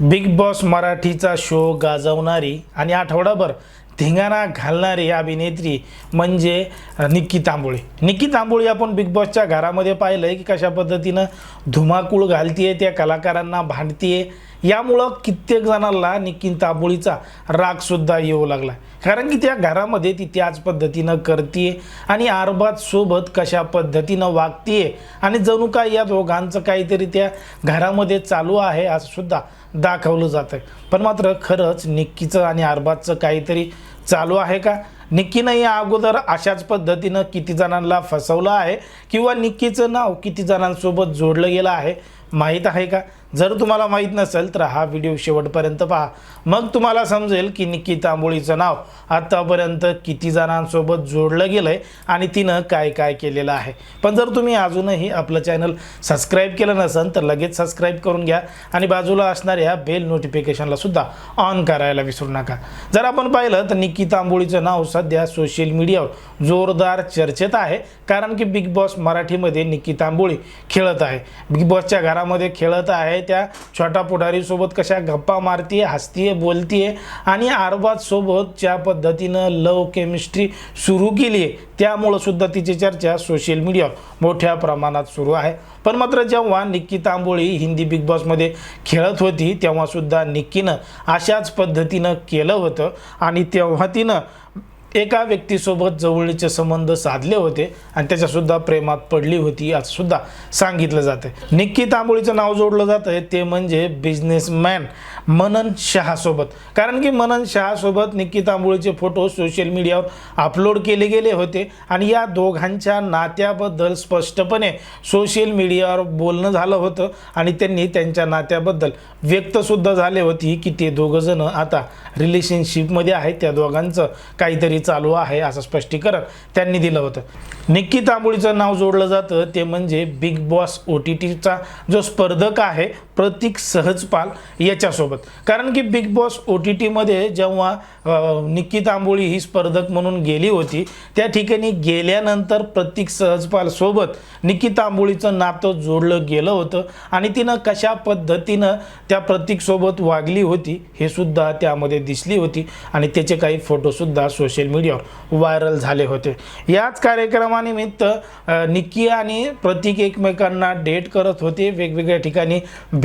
Big Boss मराठीचा show गाजवणारी आणि आठवडाभर धिंगाणा घालणारी अभिनेत्री म्हणजे निक्की तांबोळी. निक्की तांबोळी आपण बिग बॉसच्या घरामध्ये पाहिलं आहे की कशा पद्धतीनं धुमाकूळ घालतीये त्या कलाकारांना भांडतीये यामुळं कित्येक जणांना निक्की तांबोळीचा रागसुद्धा येऊ लागला. कारण की त्या घरामध्ये ती त्याच पद्धतीनं करते आणि आरबाज सोबत कशा पद्धतीनं वागते आणि जणू काय या दोघांचं काहीतरी त्या घरामध्ये चालू आहे असं सुद्धा दाखवलं जातं पण मात्र खरंच निक्कीचं आणि अरबाजचं काहीतरी चालू आहे का? निक्कीनं या अगोदर अशाच पद्धतीनं किती जणांना फसवलं आहे किंवा निक्कीचं नाव किती जणांसोबत जोडलं गेलं आहे माहीत आहे का? जर तुम्हाला माहीत नसेल तर हा व्हिडिओ शेवटपर्यंत पहा. मग तुम्हाला समजेल की निक्की तांबोळीचं नाव आत्तापर्यंत किती जणांसोबत जोडलं गेलं आहे आणि तिनं काय काय केलेलं आहे. पण जर तुम्ही अजूनही आपलं चॅनल सबस्क्राईब केलं नसेल तर लगेच सबस्क्राईब करून घ्या आणि बाजूला असणाऱ्या बेल नोटिफिकेशनला सुद्धा ऑन करायला विसरू नका. जर आपण पाहिलं तर निक्की तांबोळीचं नाव सध्या सोशल मीडियावर जोरदार चर्चेत आहे कारण की बिग बॉस मराठीमध्ये निक्की तांबोळी खेळत आहे. बिग बॉसच्या घरामध्ये खेळत आहे. त्या छोटा पुढारीसोबत कशा गप्पा मारतीये हसतीये बोलतीये आणि अरबाज ज्या पद्धतीनं लव केमिस्ट्री सुरू केली आहे त्यामुळं सुद्धा तिची चर्चा सोशल मीडियावर मोठ्या प्रमाणात सुरू आहे. पण मात्र जेव्हा निक्की तांबोळी हिंदी बिग बॉसमध्ये खेळत होती तेव्हा सुद्धा निक्कीनं अशाच पद्धतीनं केलं होतं आणि तेव्हा तिनं एका व्यक्तीसोबत जवळीचे संबंध साधले होते आणि त्याच्यासुद्धा प्रेमात पडली होती असं सुद्धा सांगितलं जातं निक्की तांबोळीचं नाव जोडलं जातं ते म्हणजे बिझनेसमॅन मनन शहासोबत. कारण की मनन शहासोबत निक्की तांबोळीचे फोटो सोशल मीडियावर अपलोड केले गेले होते आणि या दोघांच्या नात्याबद्दल स्पष्टपणे सोशल मीडियावर बोलणं झालं होतं आणि त्यांनी त्यांच्या नात्याबद्दल व्यक्तसुद्धा झाले होती की ते दोघंजणं आता रिलेशनशिपमध्ये आहेत. त्या दोघांचं काहीतरी चालू आहे असं स्पष्टीकरण त्यांनी दिलं होतं. निक्की तांबोळीचं नाव जोडलं जातं ते म्हणजे बिग बॉस ओ टी टीचा जो स्पर्धक आहे प्रतीक सहजपाल याच्यासोबत. कारण की बिग बॉस ओ टी टीमध्ये जेव्हा निक्की तांबोळी ही स्पर्धक म्हणून गेली होती त्या ठिकाणी गेल्यानंतर प्रतीक सहजपाल सोबत निक्की तांबोळीचं नातं जोडलं गेलं होतं आणि तिनं कशा पद्धतीनं त्या प्रतीकसोबत वागली होती हे सुद्धा त्यामध्ये दिसली होती आणि त्याचे काही फोटोसुद्धा सोशल मीडियावर व्हायरल झाले होते. याच कार्यक्रमानिमित्त निक्की आणि प्रतीक एकमेकांना डेट करत होते वेगवेगळ्या ठिकाणी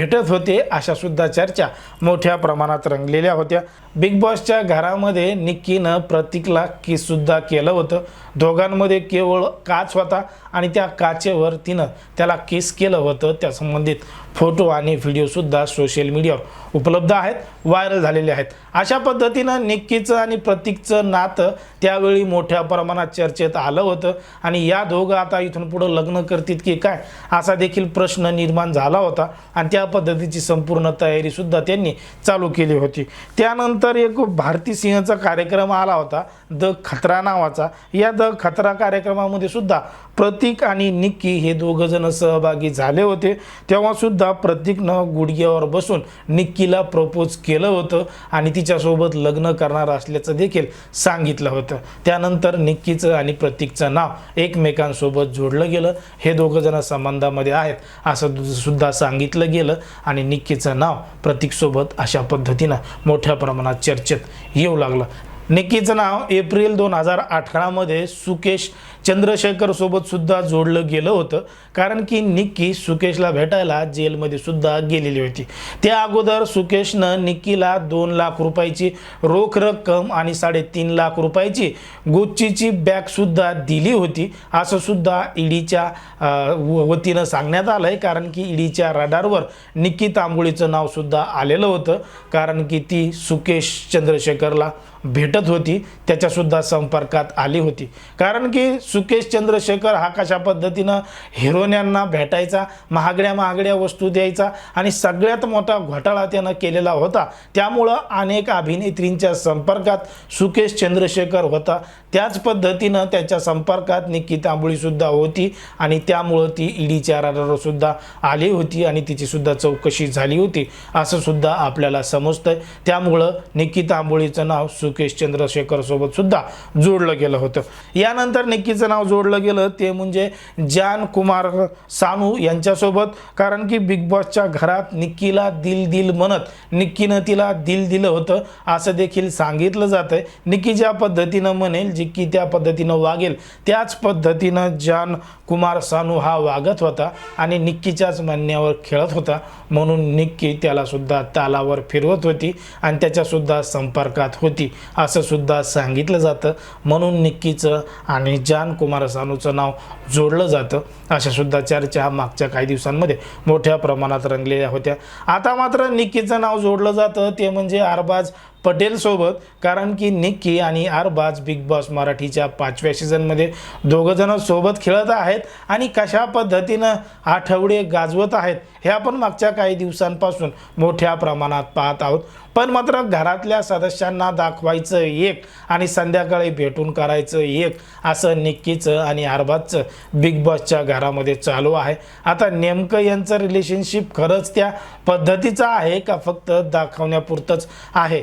भेटत होते अशा सुद्धा चर्चा मोठ्या प्रमाणात रंगलेल्या होत्या. बिग बॉसच्या घरामध्ये निक्कीनं प्रतीकला किससुद्धा केलं होतं. दोघांमध्ये केवळ काच होता आणि त्या काचेवर तिनं त्याला किस केलं होतं त्या संबंधित फोटो आणि व्हिडिओसुद्धा सोशल मीडियावर उपलब्ध आहेत व्हायरल झालेले आहेत. अशा पद्धतीनं निक्कीचं आणि प्रतीकचं नातं त्यावेळी मोठ्या प्रमाणात चर्चेत आलं होतं. आणि या दोघं आता इथून पुढं लग्न करतील की काय असा देखील प्रश्न निर्माण झाला होता. आणि त्या त्या पद्धतीची संपूर्ण तयारीसुद्धा त्यांनी चालू केली होती. त्यानंतर एक भारती सिंहचा कार्यक्रम आला होता द खतरा नावाचा. या द खतरा कार्यक्रमामध्ये सुद्धा प्रतीक आणि निक्की हे दोघंजणं सहभागी झाले होते. तेव्हासुद्धा प्रतीकनं गुडघ्यावर बसून निक्कीला प्रपोज केलं होतं आणि तिच्यासोबत लग्न करणार असल्याचं देखील सांगितलं होतं. त्यानंतर निक्कीचं आणि प्रतीकचं नाव एकमेकांसोबत जोडलं गेलं. हे दोघंजणं संबंधामध्ये आहेत असं सुद्धा सांगितलं गेलं. आणि निक्कीचं नाव प्रतीकसोबत अशा पद्धतीनं मोठ्या प्रमाणात चर्चेत येऊ लागलं. निक्कीचं नाव एप्रिल दोन हजार अठरामध्ये सुकेश चंद्रशेखर सोबत सुद्धा जोडलं गेलं होतं. कारण की निक्की सुकेशला भेटायला जेलमध्ये सुद्धा गेलेली होती. त्या अगोदर सुकेशनं निक्कीला दोन लाख रुपयाची रोख रक्कम आणि साडेतीन लाख रुपयाची गुच्चीची बॅगसुद्धा दिली होती. असं सुद्धा ईडीच्या वतीनं सांगण्यात आलं आहे कारण की ईडीच्या रडारवर निक्की तांबोळीचं नावसुद्धा आलेलं होतं. कारण की ती सुकेश चंद्रशेखरला भेटत होती. त्याच्यासुद्धा संपर्कात आली होती. कारण की सुकेश चंद्रशेखर हा कशा पद्धतीनं हिरोन्यांना भेटायचा महागड्या महागड्या वस्तू द्यायचा आणि सगळ्यात मोठा घोटाळा त्यानं केलेला होता. त्यामुळं अनेक अभिनेत्रींच्या संपर्कात सुकेश चंद्रशेखर होता. त्याच पद्धतीनं त्याच्या संपर्कात निक्की आंबोळीसुद्धा होती आणि त्यामुळं ती ईडीच्या राडारसुद्धा आली होती आणि तिचीसुद्धा चौकशी झाली होती असं सुद्धा आपल्याला समजतंय. त्यामुळं निकिता आंबोळीचं नाव सुकेश चंद्रशेखरसोबतसुद्धा चंद्रशेखर जोडलं गेलं होतं. यानंतर व्यक्तीचं नाव जोडलं गेलं ते म्हणजे जान कुमार सानू यांच्यासोबत. कारण की बिग बॉसच्या घरात निक्कीला दिल दिल म्हणत निक्कीनं तिला दिल दिलं होतं असं देखील सांगितलं जातं आहे निक्की ज्या पद्धतीनं म्हणेल जिक्की त्या पद्धतीनं वागेल त्याच पद्धतीनं जान कुमार सानू हा वागत होता आणि निक्कीच्याच म्हणण्यावर खेळत होता. म्हणून निक्की त्यालासुद्धा तालावर फिरवत होती आणि त्याच्यासुद्धा संपर्कात होती असं सुद्धा सांगितलं जातं. म्हणून निक्कीचं आणि जान कुमार सानूचं नाव जोडलं जातं. अशा सुद्धा चर्चा मागच्या काही दिवसांमध्ये मोठ्या प्रमाणात रंगलेल्या होत्या. आता मात्र निक्कीचं नाव जोडलं जातं. ते म्हणजे अरबाज पटेलसोबत कारण की निक्की आणि अरबाज बिग बॉस मराठीच्या पाचव्या सीझनमध्ये दोघंजणं सोबत खेळत आहेत आणि कशा पद्धतीनं आठवडे गाजवत आहेत हे आपण मागच्या काही दिवसांपासून मोठ्या प्रमाणात पाहत आहोत. पण मात्र घरातल्या सदस्यांना दाखवायचं एक आणि संध्याकाळी भेटून करायचं एक असं निक्कीचं आणि अरबाजचं बिग बॉसच्या घरामध्ये चालू आहे. आता नेमकं यांचं रिलेशनशिप खरंच त्या पद्धतीचं आहे का फक्त दाखवण्यापुरतंच आहे?